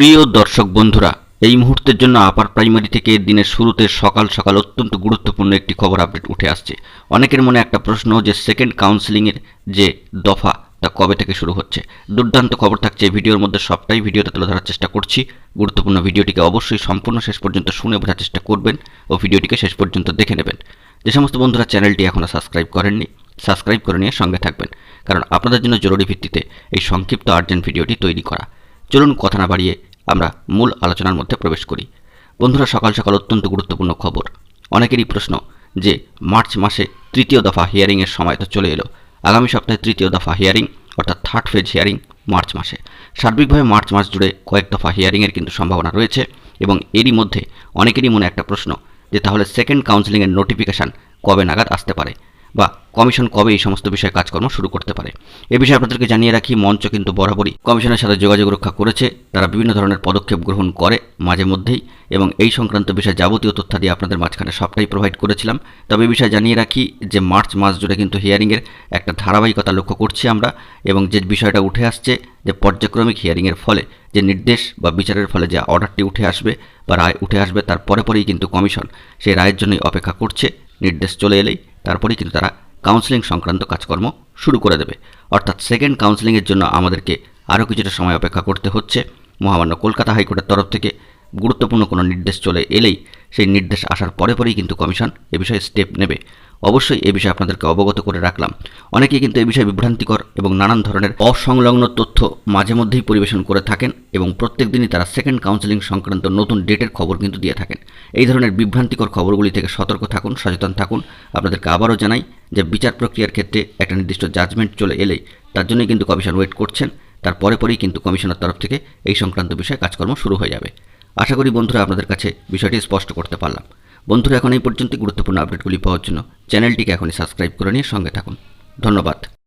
প্রিয় দর্শক বন্ধুরা, এই মুহূর্তের জন্য আপার প্রাইমারি থেকে দিনের শুরুতে সকাল সকাল অত্যন্ত গুরুত্বপূর্ণ একটি খবর আপডেট উঠে আসছে। অনেকের মনে একটা প্রশ্ন যে সেকেন্ড কাউন্সিলিংয়ের যে দফা, তা কবে থেকে শুরু হচ্ছে? দুর্দান্ত খবর থাকছে ভিডিওর মধ্যে, সবটাই ভিডিওতে তুলে ধরার চেষ্টা করছি। গুরুত্বপূর্ণ ভিডিওটিকে অবশ্যই সম্পূর্ণ শেষ পর্যন্ত শুনে বোঝার চেষ্টা করবেন ও ভিডিওটিকে শেষ পর্যন্ত দেখে নেবেন। যে সমস্ত বন্ধুরা চ্যানেলটি এখনও সাবস্ক্রাইব করেননি সাবস্ক্রাইব করে নিয়ে সঙ্গে থাকবেন, কারণ আপনাদের জন্য জরুরি ভিত্তিতে এই সংক্ষিপ্ত আর্জেন্ট ভিডিওটি তৈরি করা। চলুন কথা না বাড়িয়ে আমরা মূল আলোচনার মধ্যে প্রবেশ করি। বন্ধুরা, সকাল সকাল অত্যন্ত গুরুত্বপূর্ণ খবর। অনেকেরই প্রশ্ন যে, মার্চ মাসে তৃতীয় দফা হিয়ারিংয়ের সময় তো চলে এলো। আগামী সপ্তাহে তৃতীয় দফা হিয়ারিং অর্থাৎ থার্ড ফেজ হিয়ারিং মার্চ মাসে। সার্বিকভাবে মার্চ মাস জুড়ে কয়েক দফা হিয়ারিংয়ের কিন্তু সম্ভাবনা রয়েছে এবং এরই মধ্যে অনেকেরই মনে একটা প্রশ্ন যে, তাহলে সেকেন্ড কাউন্সিলিংয়ের নোটিফিকেশান কবে নাগাদ আসতে পারে? বা কমিশন কবে এই সমস্ত বিষয়ে কাজকর্ম শুরু করতে পারে। এ বিষয়ে আপনাদেরকে জানিয়ে রাখি, মঞ্চ কিন্তু বরাবরই কমিশনের সাথে যোগাযোগ রক্ষা করেছে। তারা বিভিন্ন ধরনের পদক্ষেপ গ্রহণ করে মাঝে মধ্যেই এবং এই সংক্রান্ত বিষয়ে যাবতীয় তথ্য দিয়ে আপনাদের মাঝখানে সবটাই প্রোভাইড করেছিলাম। তবে এই বিষয়ে জানিয়ে রাখি যে মার্চ মাস জুড়ে কিন্তু হিয়ারিংয়ের একটা ধারাবাহিকতা লক্ষ্য করছি আমরা এবং যে বিষয়টা উঠে আসছে যে পর্যায়ক্রমিক হিয়ারিংয়ের ফলে যে নির্দেশ বা বিচারের ফলে যে অর্ডারটি উঠে আসবে বা রায় উঠে আসবে, তার পরে পরেই কিন্তু কমিশন সেই রায়ের জন্যই অপেক্ষা করছে। নির্দেশ চলে এলেই তারপরেই কিন্তু তারা কাউন্সেলিং সংক্রান্ত কাজকর্ম শুরু করে দেবে। অর্থাৎ সেকেন্ড কাউন্সেলিংয়ের জন্য আমাদেরকে আরও কিছুটা সময় অপেক্ষা করতে হচ্ছে। মহামান্য কলকাতা হাইকোর্টের তরফ থেকে গুরুত্বপূর্ণ কোনো নির্দেশ চলে এলেই সেই নির্দেশ আসার পরে পরেই কিন্তু কমিশন এ বিষয়ে স্টেপ নেবে। অবশ্যই এ বিষয়ে আপনাদেরকে অবগত করে রাখলাম। অনেকেই কিন্তু এ বিষয়ে বিভ্রান্তিকর এবং নানান ধরনের অসংলগ্ন তথ্য মাঝে মধ্যেই পরিবেশন করে থাকেন এবং প্রত্যেক দিনই তারা সেকেন্ড কাউন্সেলিং সংক্রান্ত নতুন ডেটের খবর কিন্তু দিয়ে থাকেন। এই ধরনের বিভ্রান্তিকর খবরগুলি থেকে সতর্ক থাকুন, সচেতন থাকুন। আপনাদেরকে আবারও জানাই যে বিচার প্রক্রিয়ার ক্ষেত্রে একটা নির্দিষ্ট জাজমেন্ট চলে এলেই তার জন্যই কিন্তু কমিশন ওয়েট করছেন। তার পরে পরেই কিন্তু কমিশনের তরফ থেকে এই সংক্রান্ত বিষয়ে কাজকর্ম শুরু হয়ে যাবে। আশা করি বন্ধুরা আপনাদের কাছে বিষয়টি স্পষ্ট করতে পারলাম। বন্ধুরা, এখন এই পর্যন্ত গুরুত্বপূর্ণ আপডেটগুলি পাওয়ার জন্য চ্যানেলটিকে এখনই সাবস্ক্রাইব করে নিয়ে সঙ্গে থাকুন। ধন্যবাদ।